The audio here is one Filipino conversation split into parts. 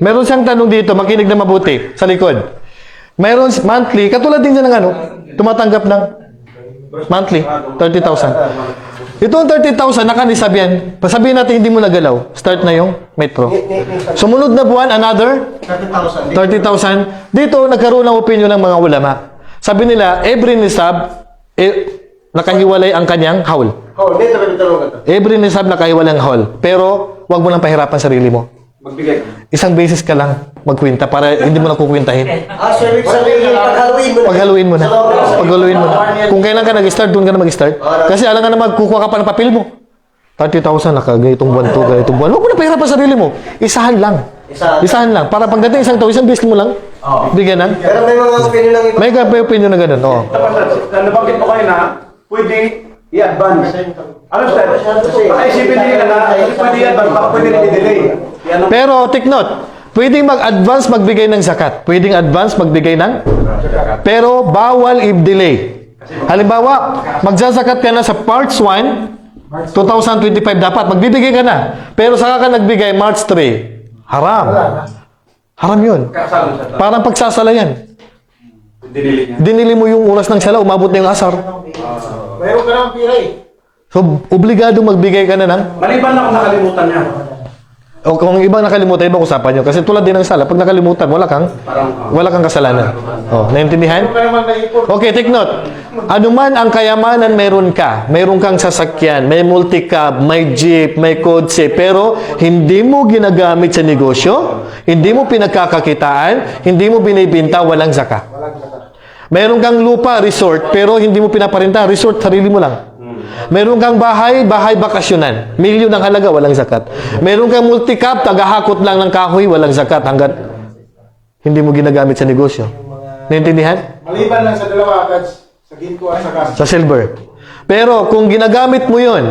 Meron siyang tanong dito, makinig na mabuti, sa likod. Meron monthly, katulad din niya ng ano, tumatanggap ng monthly, 30,000. Ito ang 30,000, nakanisab yan. Pasabihin natin, hindi mo nagalaw. Start na yung Metro. Sumunod na buwan, another 30,000. 30,000. Dito, nagkaroon ng opinion ng mga ulama. Sabi nila, every nisab, eh, nakahiwalay ang kanyang haul. Dito dito. Every nisab nakahiwalay ang haul. Pero, wag mo lang pahirapan sarili mo. Magbigay. Isang basis ka lang magkwenta para hindi mo na kukwentahin. Ah, so ibig sabihin, paghaluin mo na. Paghaluin mo na. Paghaluin mo na. Kung kailan ka nag-start, doon ka na mag-start. Kasi alam nga na magkukuha ka pa ng papel mo. 30,000 naka ganitong buwan to, ganitong buwan. Huwag mo na pahirapan sarili mo. Isahan lang. Isahan. Isahan lang. Para pagdating isang taon, isang beses mo lang. Bigyan na. Pero may mga opinion ng iba. May, may opinion na ganun. Oo. Dapat nabanggit mo kayo na pwede i-advance. Ano sir? Baka isipin nila na pwede i-advance, baka pwede rin i-delay. Pero take note, pwedeng mag-advance magbigay ng zakat. Pwedeng advance magbigay ng pero bawal i-delay. Halimbawa, magzazakat ka na sa parts 1, 2025 dapat magbibigay ka na. Pero saka ka nagbigay March 3. Haram. Haram 'yun. Parang pagsasala yan. Dinili. Dinili mo yung oras ng sala, umabot na yung asar. Mayroon ka ng pira eh. So, obligado magbigay ka na ng Maliban na kung nakalimutan niya. O kung ibang nakalimutan, ibang usapan nyo. Kasi tulad din ng sala, pag nakalimutan, wala kang, Parang, wala kang kasalanan. Oh, naintindihan? Okay, take note. Ano man ang kayamanan meron ka, meron kang sasakyan, may multicab, may jeep, may kotse, pero hindi mo ginagamit sa negosyo, hindi mo pinagkakakitaan, hindi mo binibinta, walang zaka. Meron kang lupa, resort, pero hindi mo pinaparinta, resort, sarili mo lang. Meron kang bahay, bahay bakasyonan. Milyon ang halaga, walang zakat. Meron kang multicab, tagahakot lang ng kahoy, walang zakat hanggat hindi mo ginagamit sa negosyo. Naintindihan? Maliban lang sa dalawa, Kads, sa ginto at sa gas. Sa silver. Pero kung ginagamit mo yon,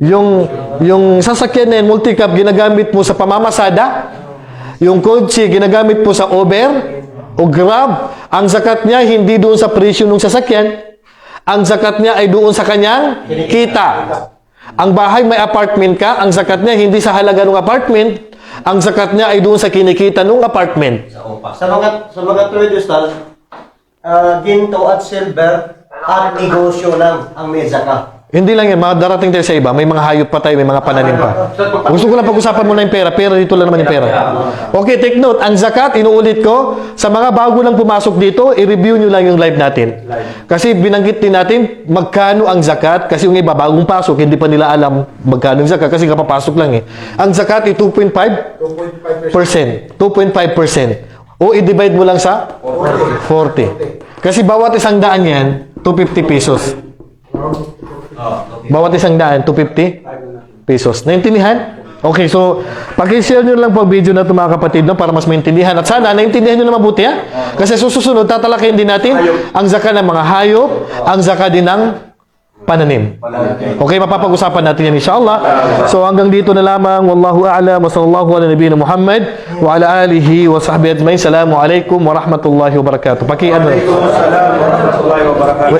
yung, yung sasakyan na yun, multicab, ginagamit mo sa pamamasada, yung kotse, ginagamit mo sa Uber o Grab, ang zakat niya hindi doon sa presyo ng sasakyan, ang zakat niya ay doon sa kanyang kita. Ang bahay may apartment ka, ang zakat niya hindi sa halaga ng apartment, ang zakat niya ay doon sa kinikita ng apartment. Sa mga sa mga traders tal, ah, ginto at silver at negosyo lang ang may zaka. Hindi lang yan, darating tayo sa iba, may mga hayop pa tayo, may mga pananim pa. Gusto ko lang pag-usapan muna yung pera, pera dito lang naman yung pera. Okay, take note, ang zakat, inuulit ko, sa mga bago lang pumasok dito, i-review nyo lang yung live natin. Kasi binanggit din natin, magkano ang zakat, kasi yung iba, bagong pasok, hindi pa nila alam magkano yung zakat, kasi kapapasok lang eh. Ang zakat ay 2.5%. 2.5%. 2.5%. O i-divide mo lang sa 40. Kasi bawat isang daan yan, 250 pesos. Bawat isang daan, 250 pesos. Naintindihan? Okay, so pag-share nyo lang po video na ito mga kapatid no, para mas maintindihan. At sana, naintindihan nyo na mabuti ha? Kasi susunod, tatalakayin din natin ang zaka ng mga hayop, ang zaka din ng pananim. Okay, mapapag-usapan natin yan inshallah. So hanggang dito na lamang. Wallahu a'lam wa sallallahu ala nabiyina Muhammad wa ala alihi wa sahbihi ajma'in. Assalamu alaikum wa rahmatullahi wa barakatuh. Paki ano? Waalaikumsalam warahmatullahi wabarakatuh.